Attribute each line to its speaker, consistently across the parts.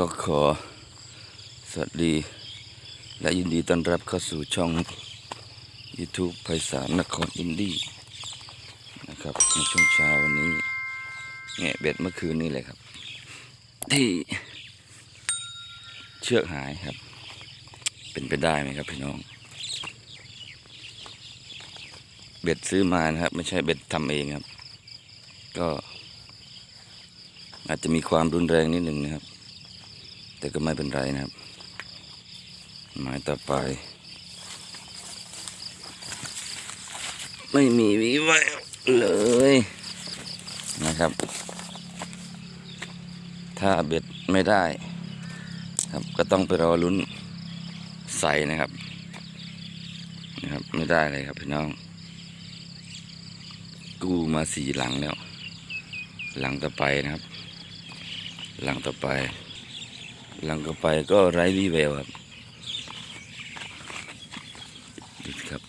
Speaker 1: ก็ขอสวัสดี และยินดีต้อนรับเข้าสู่ช่อง YouTube ไพศาลนครอินดี้นะครับในช่วงเช้าวันนี้แงะเบ็ดเมื่อคืนนี้เลยครับ ที่เชือกหายครับ เป็นไปได้ไหมครับพี่น้อง เบ็ดซื้อมานะครับ ไม่ใช่เบ็ดทำเองครับ ก็อาจจะมีความรุนแรงนิดหนึ่งนะครับ แต่ก็ไม่เป็นไรนะครับ หมายต่อไป ไม่มีวิววเลยนะครับ ถ้าเบ็ดไม่ได้ ครับก็ต้องไปรอลุ้นใส่นะครับนะครับ ไม่ได้เลยครับพี่น้อง กู้มาสี่หลังแล้ว หลังต่อไปนะครับ หลังต่อไป หลังต่อไปก็ไร้วี่แววครับดูสิครับ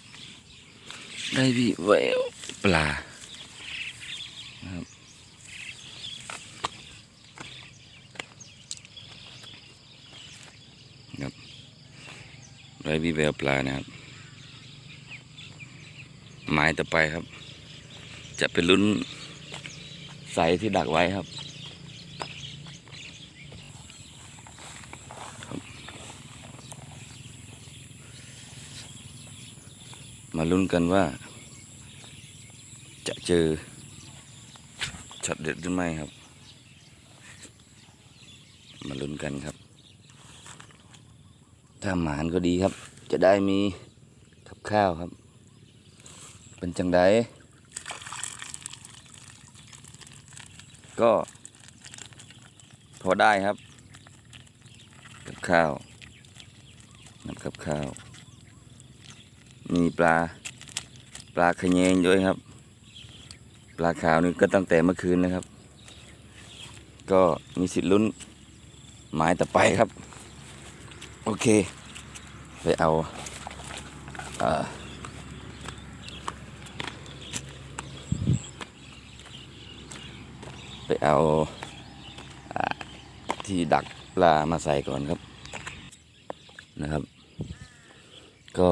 Speaker 1: ไร้วี่แววปลาครับครับไร้วี่แววปลานะครับหมายต่อไปครับ จะเป็นลุ้นใสที่ดักไว้ครับ มาลุ้นกันว่า จะเจอช็อตเด็ดหรือไม่ครับ มาลุ้นกันครับ ถ้าหมานก็ดีครับ จะได้มีกับข้าวครับ เป็นจังไดก็พอได้ครับ กับข้าวน้ำกับข้าว มีปลาปลาขยงด้วยครับ ปลาขาวนี่ก็ตั้งแต่เมื่อคืนนะครับ ก็มีสิทธิ์ลุ้นหมายต่อไปครับ โอเค ไปเอาเอ่อไปเอาอ่าที่ดักปลามาใส่ก่อนครับนะครับ ก็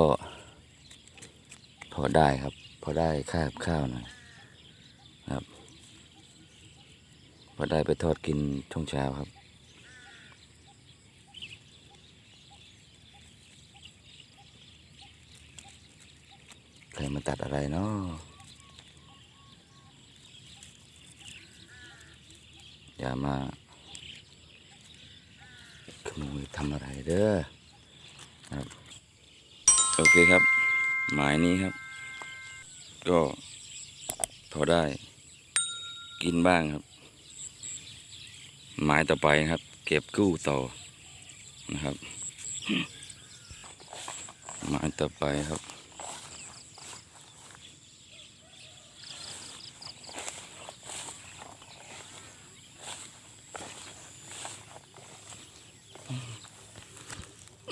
Speaker 1: พอได้ครับ พอได้ค่าบข้าวหน่อยครับ พอได้ไปทอดกินช่วงเช้าครับใครมาตัดอะไรเนาะอย่ามาขโมยทำอะไรเด้อครับ โอเคครับ หมายนี้ครับ ก็พอได้ กินบ้างครับ หมายต่อไปนะครับ เก็บกู้ต่อนะครับ หมายต่อไปครับ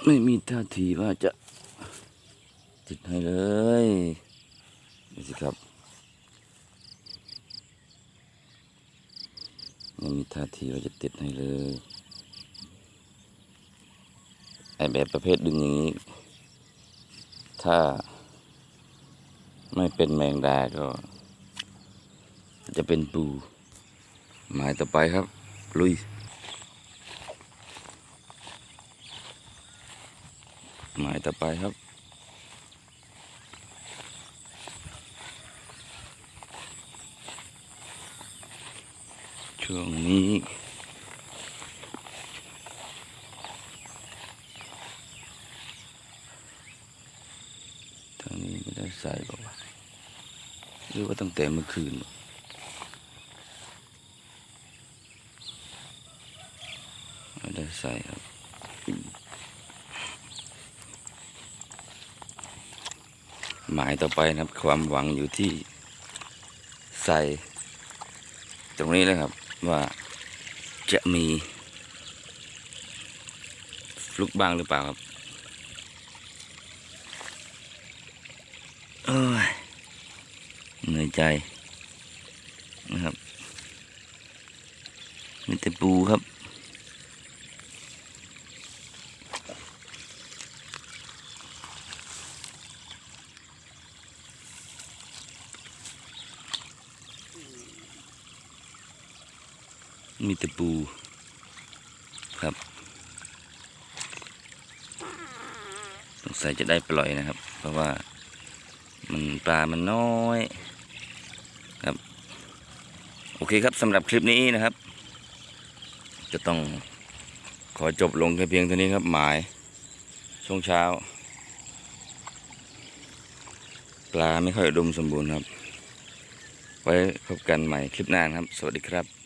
Speaker 1: ไม่มีท่าทีว่าจะติดให้เลย นี่สิครับไม่มีท่าทีว่าจะติดให้เลยไอแบบประเภทดึงอย่างนี้ ถ้าไม่เป็นแมงดาก็ จะเป็นปู หมายต่อไปครับ ลุย หมายต่อไปครับ ช่วงนี้ทางนี้ไม่ได้ใส่บอกว่าหรือว่าตั้งแต่เมื่อคืนไม่ได้ใส่ครับหมายต่อไปนะครับ ความหวังอยู่ที่ใส่ตรงนี้เลยครับ ว่าจะมีลุกบ้างหรือเปล่าครับเอ้ยเหนื่อยใจนะครับมีแต่ปูครับ มีตะปูครับสงสัยจะได้ปล่อยนะครับ เพราะว่ามันปลามันน้อยครับ โอเคครับสำหรับคลิปนี้นะครับ จะต้องขอจบลงแค่เพียงเท่านี้ครับ หมายช่วงเช้า ปลาไม่ค่อยอุดมสมบูรณ์ครับ ไว้พบกันใหม่คลิปหน้านครับ สวัสดีครับ